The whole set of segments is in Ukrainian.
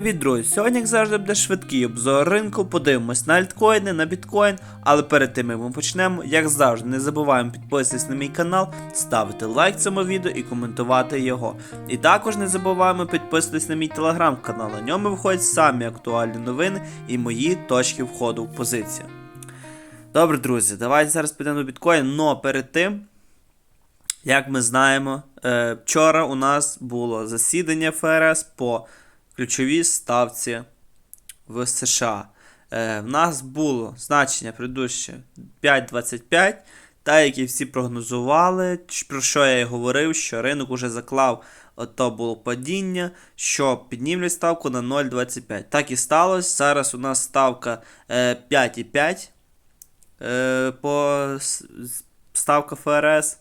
Від друзі, сьогодні, як завжди, буде швидкий обзор ринку, подивимось на альткоїни, на біткоін, але перед тим як ми почнемо, як завжди, не забуваємо підписуватись на мій канал, ставити лайк цьому відео і коментувати його. І також не забуваємо підписуватись на мій телеграм-канал, на ньому виходять самі актуальні новини і мої точки входу в позицію. Добре, друзі, давайте зараз підемо до біткоін, но перед тим. Як ми знаємо, е, вчора у нас було засідання ФРС по ключовій ставці в США. Е, в нас було значення предыдуще 5,25, та які всі прогнозували, про що я і говорив, що ринок уже заклав ото було падіння, що піднімлять ставку на 0,25. Так і сталося. Зараз у нас ставка е, 5,5 е, по с- с- ставка ФРС.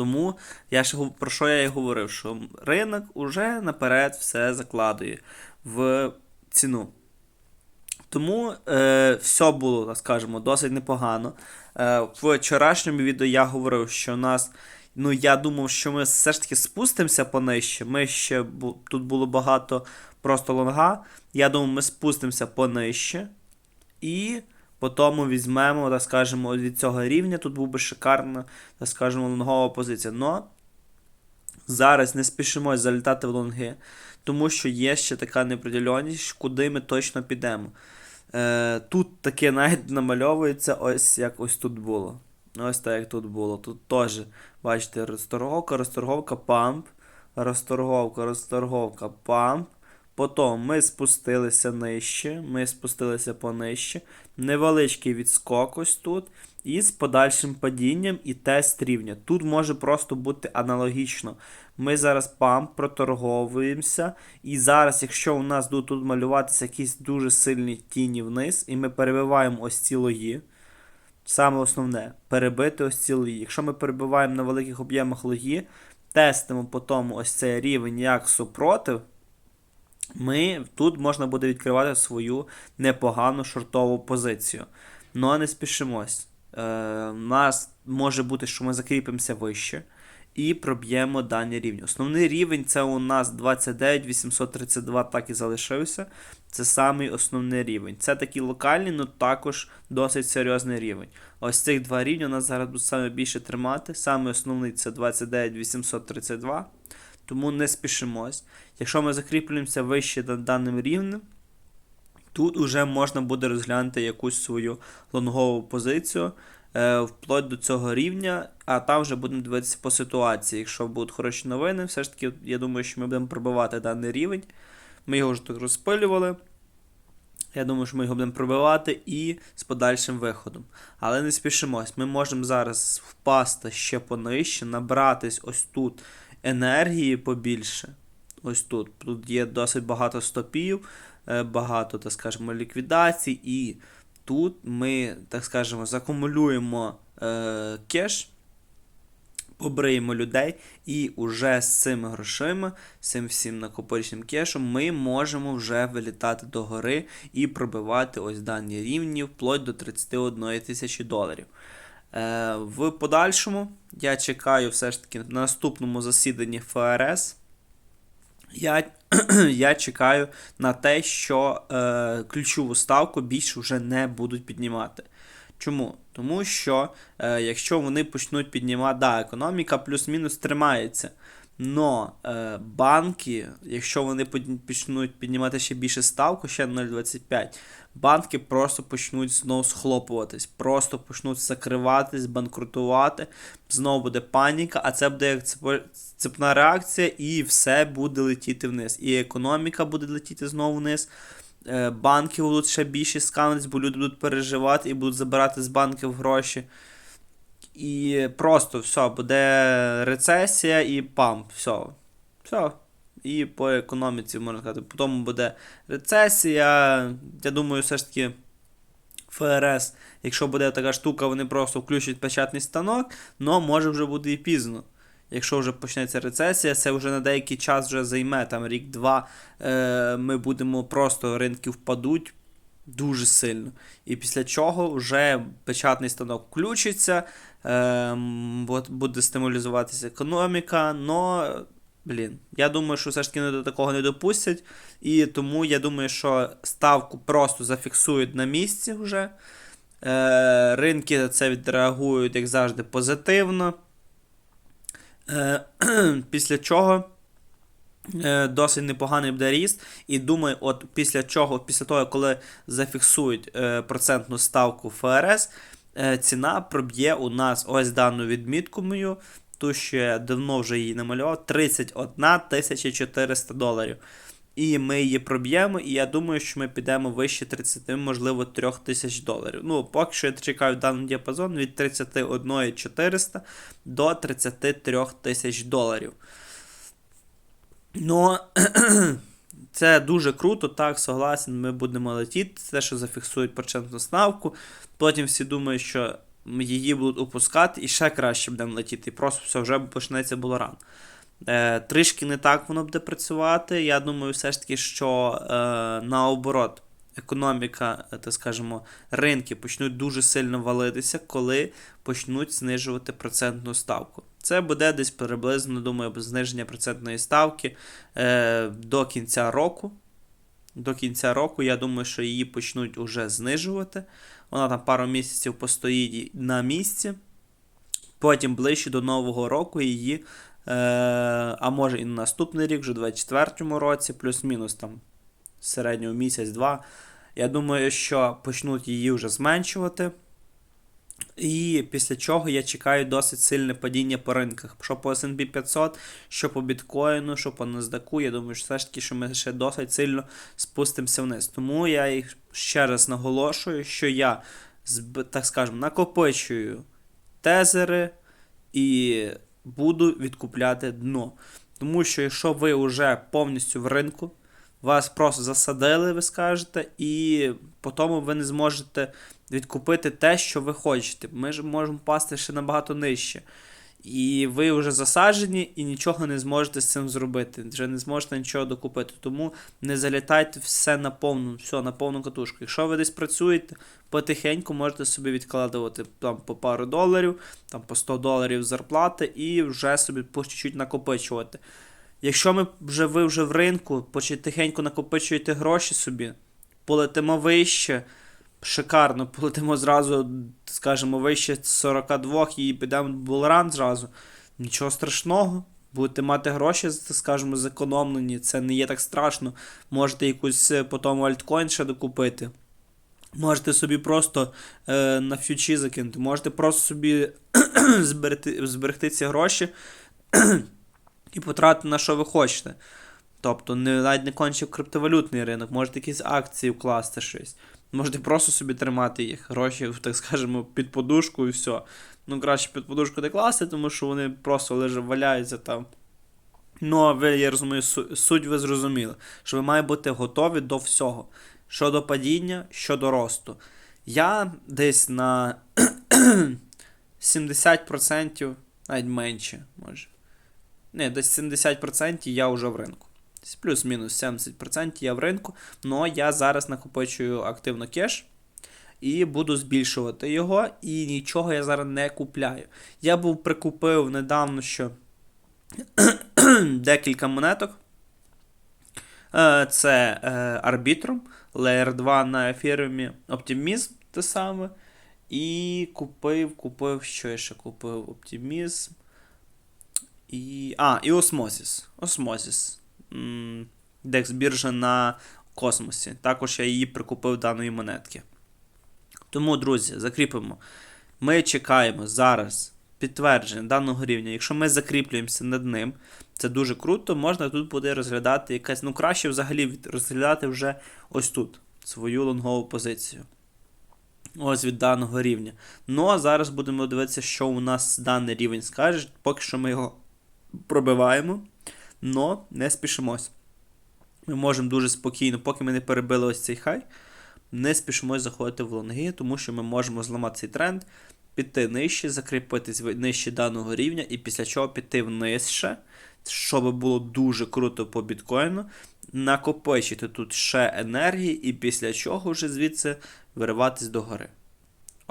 Тому я гов- про що я і говорив, що ринок уже наперед все закладує в ціну. Тому е, все було, так скажемо, досить непогано. Е, в вчорашньому відео я говорив, що у нас. Ну, я думав, що ми все ж таки спустимося понижче. Ми ще тут було багато просто лонга. Я думав, ми спустимося понижче. І потім візьмемо, так скажемо, від цього рівня. Тут був би шикарна, так скажемо, лонгова позиція. Но зараз не спішимо залітати в лонги, тому що є ще така неопределеність, куди ми точно підемо. Е, тут таке навіть намальовується, ось як ось тут було. Ось так, як тут було. Тут теж, бачите, розторговка, розторговка, памп, розторговка, розторговка, памп. Потім ми спустилися нижче, ми спустилися понижче. Невеличкий відскок ось тут. І з подальшим падінням і тест рівня. Тут може просто бути аналогічно. Ми зараз памп проторговуємося. І зараз, якщо у нас будуть тут малюватися якісь дуже сильні тіні вниз, і ми перебиваємо ось ці логи. Саме основне перебити ось ці логи. Якщо ми перебиваємо на великих об'ємах логи, тестимо потім ось цей рівень як супротив, ми тут можна буде відкривати свою непогану шортову позицію. Ну, а не спішимось. Е, у нас може бути, що ми закріпимося вище і проб'ємо дані рівні. Основний рівень це у нас 29 832, так і залишився. Це самий основний рівень. Це такий локальний, але також досить серйозний рівень. Ось цих два рівні у нас зараз будуть саме більше тримати. Саме основний це 29 832. Тому не спішимось. Якщо ми закріплюємося вище над даним рівнем, тут уже можна буде розглянути якусь свою лонгову позицію е, вплоть до цього рівня, а там вже будемо дивитися по ситуації. Якщо будуть хороші новини, все ж таки, я думаю, що ми будемо пробивати даний рівень. Ми його вже так розпилювали. Я думаю, що ми його будемо пробивати і з подальшим виходом. Але не спішимось. Ми можемо зараз впасти ще понижче, набратись ось тут енергії побільше. Ось тут. Тут є досить багато стопів, е, багато, так скажемо, ліквідацій, і тут ми, так скажемо, закумулюємо е, кеш, побриємо людей, і уже з цими грошима, з цим всім накопиченим кешем, ми можемо вже вилітати до гори і пробивати ось дані рівні вплоть до 31 тисячі доларів. Е, в подальшому я чекаю все ж таки на наступному засіданні ФРС. Я, я чекаю на те, що е, ключову ставку більше вже не будуть піднімати. Чому? Тому що е, якщо вони почнуть піднімати, да, економіка плюс-мінус тримається. Но е, банки, якщо вони почнуть піднімати ще більше ставку, ще 0,25, банки просто почнуть знову схлопуватись, просто почнуть закриватись, банкрутувати, знову буде паніка, а це буде як цепна реакція, і все буде летіти вниз. І економіка буде летіти знову вниз. е, Банки будуть ще більше сканитись, бо люди будуть переживати і будуть забирати з банків гроші. І просто все, буде рецесія і памп. Все. Все. І по економіці, можна сказати. Потім буде рецесія. Я думаю, все ж таки. ФРС, якщо буде така штука, вони просто включать печатний станок, але може вже буде і пізно. Якщо вже почнеться рецесія, це вже на деякий час вже займе, там рік-два е, ми будемо просто ринки впадуть дуже сильно. І після чого вже печатний станок включиться, е, буде стимулізуватися економіка, но Блін, я думаю, що все ж таки не до такого не допустять. І тому я думаю, що ставку просто зафіксують на місці вже. Е, ринки на це відреагують, як завжди, позитивно. Е, після чого досить непоганий буде ріст. І думаю, от після чого, після того, коли зафіксують е, процентну ставку ФРС, е, ціна проб'є у нас ось дану відмітку мою. Ту, що я давно вже її намалював, 31 400 доларів. І ми її проб'ємо, і я думаю, що ми підемо вище 30, можливо, 3 тисяч доларів. Ну, поки що я чекаю даний діапазон від 31 400 до 33 тисяч доларів. Ну, це дуже круто, так, согласен, ми будемо летіти. Це, що зафіксують процентну ставку. Потім всі думають, що її будуть опускати і ще краще будемо летіти. І просто все вже почнеться булоран. Е, Трішки не так воно буде працювати. Я думаю, все ж таки, що е, наоборот, економіка, е, так скажемо, ринки почнуть дуже сильно валитися, коли почнуть знижувати процентну ставку. Це буде десь приблизно, думаю, зниження процентної ставки е, до кінця року. До кінця року, я думаю, що її почнуть уже знижувати. Вона там пару місяців постоїть на місці. Потім ближче до Нового року її, е, а може і на наступний рік, вже у 2024 році, плюс-мінус там середньо місяць-два. Я думаю, що почнуть її вже зменшувати. І після чого я чекаю досить сильне падіння по ринках. Що по S&P 500, що по біткоїну, що по NASDAQ. Я думаю, що все ж таки, що ми ще досить сильно спустимося вниз. Тому я їх ще раз наголошую, що я, так скажемо, накопичую тезери і буду відкупляти дно. Тому що якщо ви вже повністю в ринку, вас просто засадили, ви скажете, і по тому ви не зможете відкупити те, що ви хочете. Ми ж можемо пасти ще набагато нижче. І ви вже засаджені і нічого не зможете з цим зробити. Вже не зможете нічого докупити. Тому не залітайте все на повну, все, на повну катушку. Якщо ви десь працюєте, потихеньку можете собі відкладувати там по пару доларів, там по 100 доларів зарплати і вже собі по чуть-чуть накопичувати. Якщо ми вже ви вже в ринку, потихеньку накопичуєте гроші собі, полетимо вище шикарно. Полетимо зразу, скажімо, вище 42 і підемо булран зразу. Нічого страшного. Будете мати гроші, скажімо, зекономлені, це не є так страшно. Можете якусь е, потім альткоін ще докупити. Можете собі просто е, на фьючі закинути, можете просто собі зберегти, зберегти ці гроші і потратити на що ви хочете. Тобто, не, навіть не кончив криптовалютний ринок, можете якісь акції вкласти щось. Можете просто собі тримати їх гроші, так скажемо, під подушку і все. Ну, краще під подушку не класти, тому що вони просто лежать, валяються там. Ну, ви, я розумію, суть ви зрозуміли, що ви маєте бути готові до всього. Щодо падіння, щодо росту. Я десь на 70%, навіть менше, може. Не, десь 70% я вже в ринку. Плюс-мінус 70% я в ринку. але я зараз накопичую активно кеш. І буду збільшувати його, і нічого я зараз не купляю. Я був прикупив недавно що декілька монеток. Е, це Arbitrum, Layer 2 на ефірумі Optimism те саме. І купив, купив, що я ще купив Optimism. І. А, і Osmosis. Osmosis. Декс біржа на космосі. Також я її прикупив даної монетки. Тому, друзі, закріпимо. Ми чекаємо зараз підтвердження даного рівня. Якщо ми закріплюємося над ним, це дуже круто, можна тут буде розглядати якась. Ну, краще взагалі розглядати вже ось тут свою лонгову позицію. Ось від даного рівня. Ну, а зараз будемо дивитися, що у нас даний рівень скаже. Поки що ми його пробиваємо. Но не спішимось. Ми можемо дуже спокійно, поки ми не перебили ось цей хай, не спішимось заходити в лонги, тому що ми можемо зламати цей тренд, піти нижче, закріпитись нижче даного рівня, і після чого піти вниз ще, щоб було дуже круто по біткоїну, накопичити тут ще енергії, і після чого вже звідси вириватись до гори.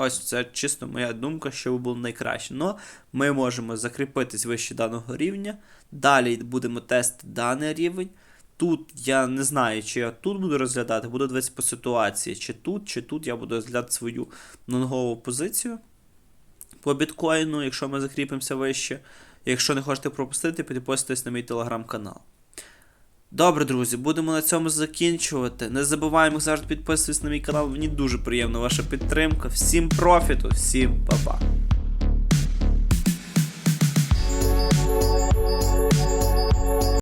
Ось це чисто моя думка, що було найкраще. Но ми можемо закріпитись вище даного рівня. Далі будемо тестити даний рівень. Тут я не знаю, чи я тут буду розглядати, буду дивитися по ситуації, чи тут, чи тут я буду розглядати свою лонгову позицію по біткоїну, якщо ми закріпимося вище. Якщо не хочете пропустити, підписуйтесь на мій телеграм-канал. Добре, друзі, будемо на цьому закінчувати. Не забуваємо завжди підписуватись на мій канал. Мені дуже приємна ваша підтримка. Всім профіту, всім па-па.